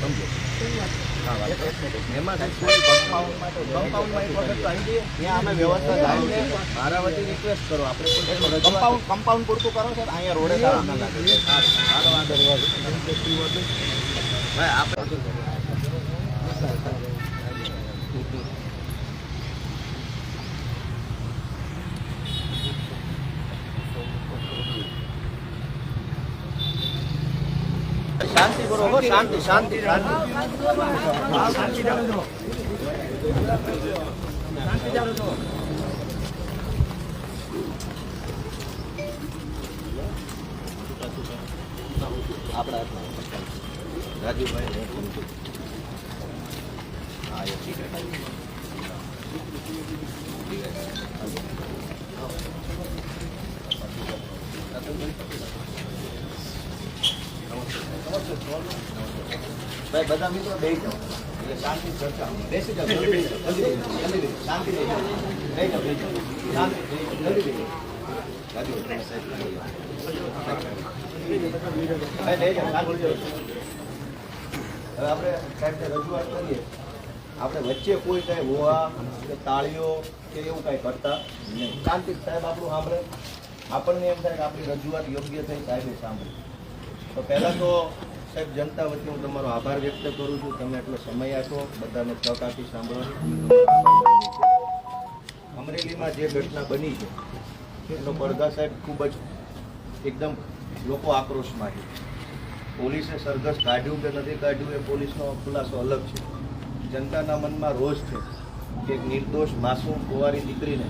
સમજો. એમાં મારા વતી રિક્વેસ્ટ કરો આપણે કમ્પાઉન્ડ કમ્પાઉન્ડ પૂરતું કરો સર અહીંયા રોડે આપણે બરોબર શાંતિ શાંતિ શાંતિ આપણા. રાજુભાઈ હું એ ઠીક છે. ભાઈ બધા મિત્રો બે જાઓ. એટલે શાંતિ ચર્ચા. બેસી જાઓ જલ્દી જલ્દી શાંતિ બેસી જાઓ. બેસી જાઓ, બેસી જાઓ. શાંતિ જલ્દી જાઓ. હવે આપણે સાહેબને રજૂઆત કરીએ. આપણે વચ્ચે કોઈ કઈ હોવા કે તાળીઓ કે એવું કઈ કરતા નહીં. શાંતિ સાહેબ આપણું સાંભળે. આપણને એમ થાય કે આપણી રજૂઆત યોગ્ય થઈ સાહેબે સાંભળી. તો પહેલાં તો, સાહેબ, જનતા વતી હું તમારો આભાર વ્યક્ત કરું છું. તમે એટલો સમય આપ્યો બધાને તક આપી સાંભળવાની અમરેલીમાં જે ઘટના બની છે, એનો પડઘા સાહેબ ખૂબ જ એકદમ લોકો આક્રોશમાં છે. પોલીસે સરઘસ કાઢ્યું કે નથી કાઢ્યું એ પોલીસનો ખુલાસો અલગ છે. જનતાના મનમાં રોષ છે કે નિર્દોષ માસૂમ કુંવારી દીકરીને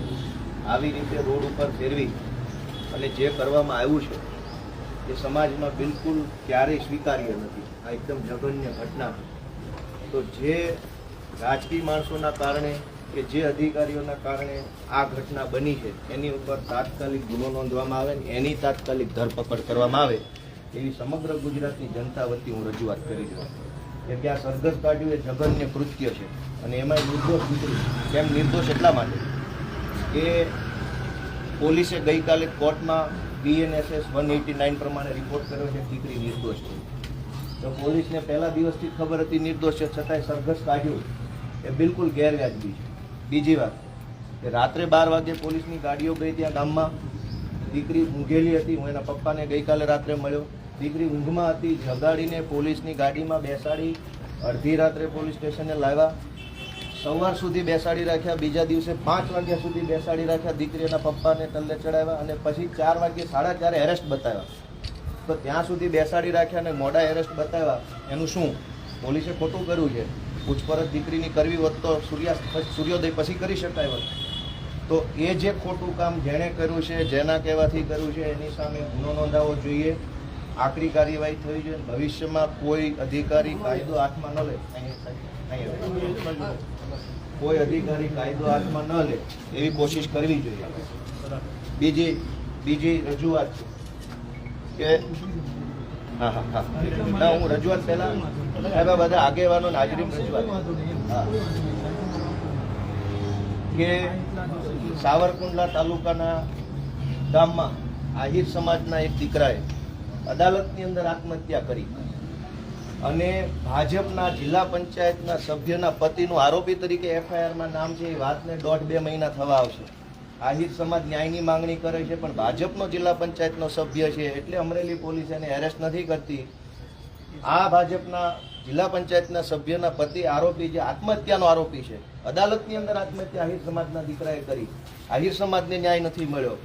આવી રીતે રોડ ઉપર ફેરવી અને જે કરવામાં આવ્યું છે એ સમાજમાં બિલકુલ ક્યારેય સ્વીકાર્ય નથી. આ એકદમ જઘન્ય ઘટના. તો જે રાજકીય માણસોના કારણે કે જે અધિકારીઓના કારણે આ ઘટના બની છે, એની ઉપર તાત્કાલિક ગુનો નોંધવામાં આવે ને એની તાત્કાલિક ધરપકડ કરવામાં આવે, એવી સમગ્ર ગુજરાતની જનતા વતી હું રજૂઆત કરી છું. કેમ કે આ સરઘસ કાઢ્યું એ જઘન્ય કૃત્ય છે. અને એમાં નિર્દોષ દીકરી કેમ? નિર્દોષ એટલા માટે કે પોલીસે ગઈકાલે કોર્ટમાં બીએનએસએસ વન એટી નાઇન પ્રમાણે રિપોર્ટ કર્યો છે દીકરી નિર્દોષ છે. તો પોલીસને પહેલા દિવસથી ખબર હતી, નિર્દોષ છે, છતાંય સરઘસ કાઢ્યું એ બિલકુલ ગેરવ્યાજબી છે. બીજી વાત કે રાત્રે બાર વાગે પોલીસની ગાડીઓ ગઈ ત્યાં ગામમાં. દીકરી ઊંઘેલી હતી, હું એના પપ્પાને ગઈકાલે રાત્રે મળ્યો. દીકરી ઊંઘમાં હતી, જગાડીને પોલીસની ગાડીમાં બેસાડી, અડધી રાત્રે પોલીસ સ્ટેશને લાવ્યા. સવાર સુધી બેસાડી રાખ્યા, બીજા દિવસે પાંચ વાગ્યા સુધી બેસાડી રાખ્યા, દીકરીના પપ્પાને તલ્લે ચડાવ્યા અને પછી ચાર વાગ્યે સાડા ચારે એરેસ્ટ બતાવ્યા. તો ત્યાં સુધી બેસાડી રાખ્યા અને મોડા એરેસ્ટ બતાવ્યા. એનું શું? પોલીસે ખોટું કર્યું છે. પૂછપરછ દીકરીની કરવી હોત તો સૂર્યાસ્ત સૂર્યોદય પછી કરી શકાય હોત. તો એ જે ખોટું કામ જેણે કર્યું છે, જેના કહેવાથી કર્યું છે, એની સામે ગુનો નોંધાવવો જોઈએ. આકરી કાર્યવાહી થઈ જોઈએ. ભવિષ્યમાં કોઈ અધિકારી કાયદો હાથમાં ન લે. અહીં- અહીં- કોઈ અધિકારી કાયદો હાથમાં ન લે, એવી કોશિશ કરવી જોઈએ. બીજી બીજી રજૂઆત છે કે, હા હા હા. ના, હું રજૂઆત પહેલા સાહેબ બધા આગેવાનો હાજરીમાં રજૂઆત. હા. કે સાવરકુંડલા તાલુકાના ગામમાં આહિર સમાજના એક દીકરાએ અદાલતની અંદર આત્મહત્યા કરી. અને ભાજપના જિલ્લા પંચાયતના સભ્યના પતિનું આરોપી તરીકે એફઆઈઆરમાં નામ છે, એ વાતને દોઢ બે મહિના થવા આવશે. આહિર સમાજ ન્યાયની માંગણી કરે છે, પણ ભાજપનો જિલ્લા પંચાયતનો સભ્ય છે, એટલે અમરેલી પોલીસ એને એરેસ્ટ નથી કરતી. આ ભાજપના જિલ્લા પંચાયતના સભ્યના પતિ આરોપી જે આત્મહત્યાનો આરોપી છે, અદાલતની અંદર આત્મહત્યા આહિર સમાજના દીકરાએ કરી. આહિર સમાજને ન્યાય નથી મળ્યો.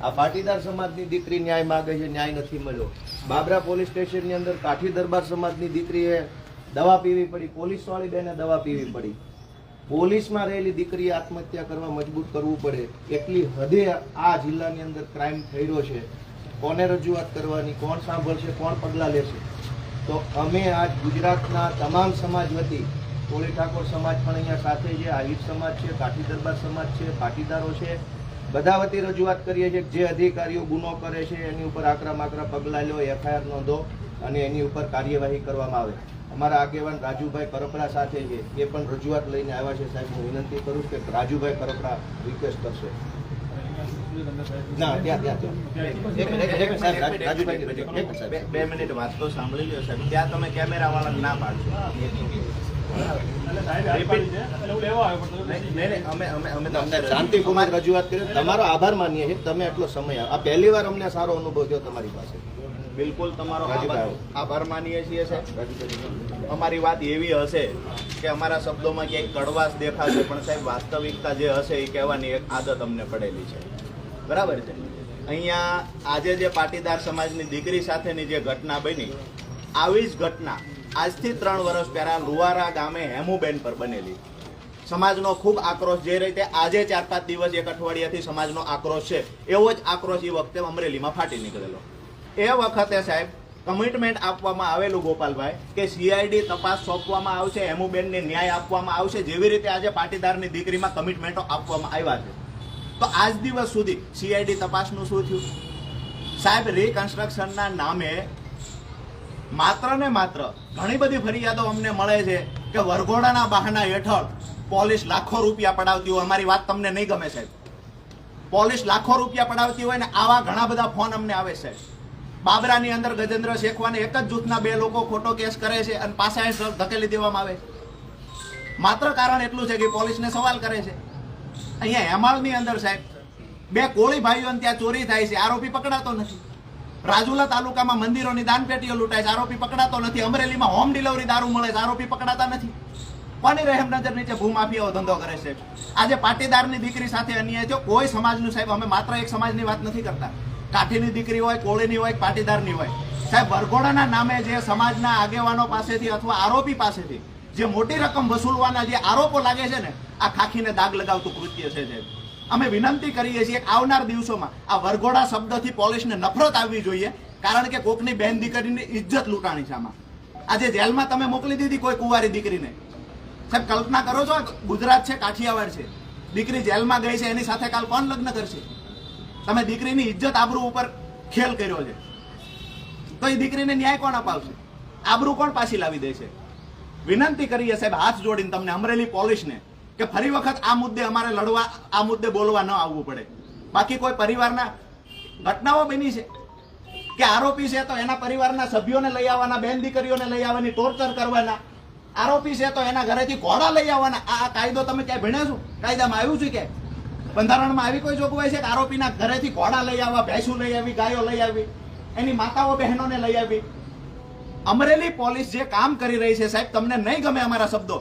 આ પાટીદાર સમાજની દીકરી ન્યાય માગે છે, ન્યાય નથી મળ્યો. બાબરા પોલીસ સ્ટેશનની અંદર કાઠી દરબાર સમાજની દીકરીએ દવા પીવી પડી, પોલીસવાળી બેને દવા પીવી પડી. પોલીસમાં રહેલી દીકરી આત્મહત્યા કરવા મજબૂર કરવું પડે, એટલી હદે આ જિલ્લાની અંદર ક્રાઇમ થઈ છે. કોને રજૂઆત કરવાની, કોણ સાંભળશે, કોણ પગલાં લેશે? તો અમે આજ ગુજરાતના તમામ સમાજ વતી, કોળી ઠાકોર સમાજ પણ અહીંયા સાથે છે આહિર સમાજ છે, કાઠી દરબાર સમાજ છે, પાટીદારો છે બધા વતી રજૂઆત કરીએ છીએ જે અધિકારીઓ ગુનો કરે છે, એની ઉપર આકરા માકરા પગલાં લો, એફઆઈઆર નોંધો અને એની ઉપર કાર્યવાહી કરવામાં આવે. અમારા આગેવાન રાજુભાઈ કરપડા સાથે છે. એ પણ રજૂઆત લઈને આવ્યા છે. સાહેબ, હું વિનંતી કરું કે રાજુભાઈ કરપડા રિક્વેસ્ટ કરશે. ના બે- મિનિટ વાત તો સાંભળી લો સાહેબ. ત્યાં તમે કેમેરા વાળા ના પાડશો. શાંતિપૂર્વક રજૂઆત કરી તમારો આભાર માનીએ છીએ તમે એટલો સમય આ પહેલી વાર અમને સારો અનુભવ થયો તમારી પાસે. બિલકુલ તમારો આભાર આભાર માનીએ છીએ સાહેબ. અમારી વાત એવી હશે કે અમારા શબ્દોમાં ક્યાંક કડવાશ દેખાશે પણ સાહેબ વાસ્તવિકતા જે હશે એ કહેવાની એક આદત અમને પડેલી છે. બરાબર છે? અહીંયા આજે જે પાટીદાર સમાજની દીકરી સાથેની જે ઘટના બની આવી જ ઘટના આજથી ત્રણ વર્ષ પહેલા લુવારા ગામે હેમુબેન પર બનેલી. સમાજનો ખૂબ આક્રોશ જે રીતે આજે ચાર પાંચ દિવસ એક અઠવાડિયાથી સમાજનો આક્રોશ છે, એવો જ આક્રોશ એ વખતે અમરેલીમાં ફાટી નીકળેલો. એ વખતે સાહેબ કમિટમેન્ટ આપવામાં આવેલું ગોપાલભાઈ કે સીઆઈડી તપાસ સોંપવામાં આવશે, હેમુબેનને ન્યાય આપવામાં આવશે, જેવી રીતે આજે પાટીદારની દીકરીમાં કમિટમેન્ટો આપવામાં આવ્યા છે. તો આજ દિવસ સુધી સીઆઈડી તપાસનું શું થયું? સાહેબ રિકન્સ્ટ્રક્શનના નામે માત્ર ને માત્ર ઘણી બધી ફરિયાદો અમને મળે છે કે વરઘોડાના બહાના હેઠળ પોલીસ લાખો રૂપિયા પડાવતી હોય. અમારી વાત તમને નહીં ગમે સાહેબ. પોલીસ લાખો રૂપિયા પડાવતી હોય ને આવા ઘણા બધા ફોન અમને આવે છે. બાબરાની અંદર ગજેન્દ્ર શેખવાને એક જ જૂથના બે લોકો ખોટો કેસ કરે છે અને પાછા ધકેલી દેવામાં આવે છે. માત્ર કારણ એટલું છે કે પોલીસને સવાલ કરે છે. અહીંયા હેમાળની અંદર સાહેબ, બે કોળી ભાઈઓને ત્યાં ચોરી થાય છે. આરોપી પકડાતો નથી. રાજુલા તાલુકામાં મંદિરોની દાનપેટીઓ લૂંટાય છે. આરોપી પકડાતો નથી. અમરેલીમાં હોમ ડિલિવરી દારૂ મળે છે. આરોપી પકડાતા નથી. કોની રહેમ નજર નીચે ભૂમાફિયાઓ ધંધો કરે છે? આજે પાટીદારની દીકરી સાથે અન્યાય થયો. કોઈ સમાજનું સાહેબ, અમે માત્ર એક સમાજની વાત નથી કરતા. કાઠીની દીકરી હોય, કોળીની હોય, પાટીદારની હોય. સાહેબ, વરઘોડાના નામે જે સમાજના આગેવાનો પાસેથી અથવા આરોપી પાસેથી જે મોટી રકમ વસૂલવાના જે આરોપો લાગે છે ને, આ ખાખીને દાગ લગાવતું કૃત્ય છે સાહેબ. અમે વિનંતી કરીએ છીએ આવનાર દિવસોમાં આ વરઘોડા શબ્દથી પોલીસને નફરત આવવી જોઈએ, કારણ કે કોકની બેન દીકરીની ઇજ્જત લૂંટાણી છે આમાં. આજે જેલમાં તમે મોકલી દીધી કોઈ કુંવારી દીકરીને. સાહેબ, કલ્પના કરો છો ગુજરાત છે, કાઠિયાવાડ છે. દીકરી જેલમાં ગઈ છે, એની સાથે કાલ કોણ લગ્ન કરશે? તમે દીકરીની ઇજ્જત આબરૂ ઉપર ખેલ કર્યો છે. તો એ દીકરીને ન્યાય કોણ અપાવશે? આબરૂ કોણ પાછી લાવી દેશે વિનંતી કરીએ સાહેબ, હાથ જોડીને તમને અમરેલી પોલીસને કે ફરી વખત આ મુદ્દે અમારે લડવા, આ મુદ્દે બોલવા ન આવવું પડે. બાકી કોઈ પરિવારના ઘટનાઓ બની છે? કે આરોપી છે તો એના પરિવારના સભ્યોને લઈ આવવાના, બેન દીકરીઓને લઈ આવવાની ટોર્ચર કરવાના? આરોપી છે તો એના ઘરેથી ઘોડા લઈ આવવાના? આ કાયદો તમે ક્યાંય ભણ્યા છો? કાયદામાં આવ્યું છે કે બંધારણમાં આવી કોઈ જોગવાઈ છે કે આરોપીના ઘરેથી ઘોડા લઈ આવવા, ભેંસું લઈ આવી, ગાયો લઈ આવી, એની માતાઓ બહેનોને લઈ આવી? અમરેલી પોલીસ જે કામ કરી રહી છે સાહેબ, તમને નહીં ગમે અમારા શબ્દો?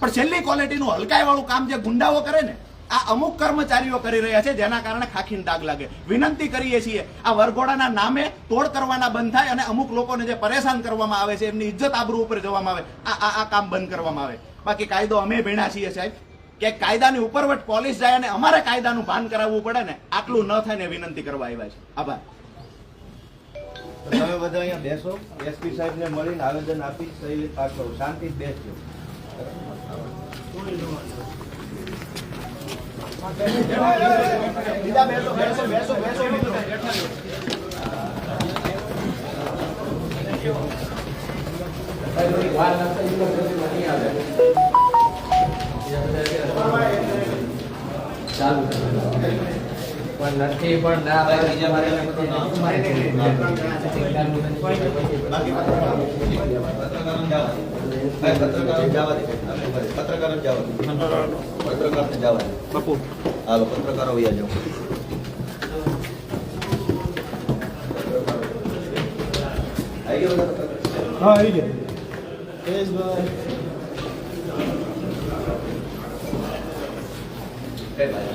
પણ છેલ્લી ક્વોલિટીનું હલકાઈ વાળું કામ જે ગુંડાઓ કરે ને, આ અમુક કર્મચારીઓ કરી રહ્યા છે જેના કારણે ખાખીને દાગ લાગે. વિનંતી કરીએ છીએ, આ વરઘોડાના નામે તોડ કરવાના બંધ થાય અને અમુક લોકોને જે પરેશાન કરવામાં આવે છે, એમની ઇજ્જત આબરૂ ઉપર જવામાં આવે, આ આ કામ બંધ કરવામાં આવે. બાકી કાયદો અમે ભેણા છીએ સાહેબ. કે કાયદાની ઉપરવટ પોલીસ જાય અને અમારે કાયદાનું ભાન કરાવવું પડે ને, આટલું ન થાય ને વિનંતી કરવા આવ્યા છે. આભાર. તમે બધા અહીંયા બેસો. એસપી સાહેબને મળીને આવેદન આપી સહી પાછો શાંતિ બેસજો બીજા બેસો બેસો બેસો બેસો પણ નથી પણ ના બીજા મારે બાકી પત્રકારો જવા દે. ભાઈ, પત્રકારો જવા દે. પત્રકારો જવા દે. પત્રકારોને જવા દે. હાલો પત્રકારો વયા જાઓ આવી ગયા બધા પત્રકારો? હા આવી ગયા કઈ બાજુ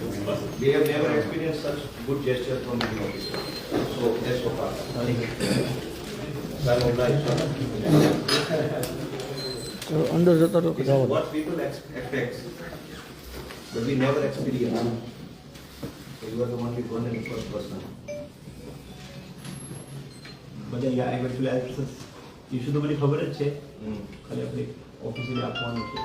We have never experienced such good gesture from the officer. So, that's so far. તો અંદર જતા રહો કે This is જવા દો? what people expect, but we never experience. So you are the only one and first person. બધા યા actually આ issue તો બધી ખબર જ છે. ખાલી આપણે ઓફિસિયલી આપવાનું છે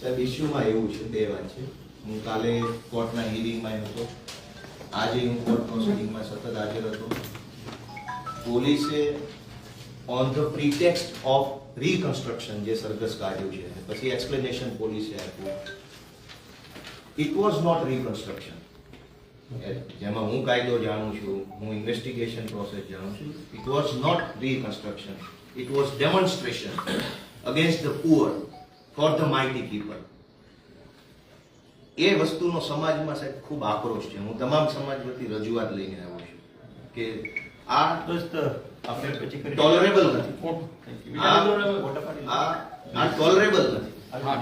સાહેબ ઇસ્યુમાં એવું છે બે વાત છે હું કાલે કોર્ટના હિયરિંગમાં હતો. આજે હું કોર્ટ પ્રોસિડિંગમાં સતત હાજર હતો. પોલીસે on the pretext of reconstruction જે સરઘસ કાઢ્યું છે પછી એક્સપ્લેનેશન પોલીસે આપ્યું. ઇટ વોઝ નોટ રિકન્સ્ટ્રક્શન જેમાં હું કાયદો જાણું છું હું ઇન્વેસ્ટિગેશન પ્રોસેસ જાણું છું. It was not reconstruction it was demonstration against the poor for the mighty people એ વસ્તુનો સમાજમાં સાહેબ ખૂબ આક્રોશ છે. હું તમામ સમાજ વતી રજૂઆત લઈને આવ્યો છું કે આ દોસ્ત આપણે પછી ટોલરેબલ નથી. આ ટોલરેબલ નથી. હા.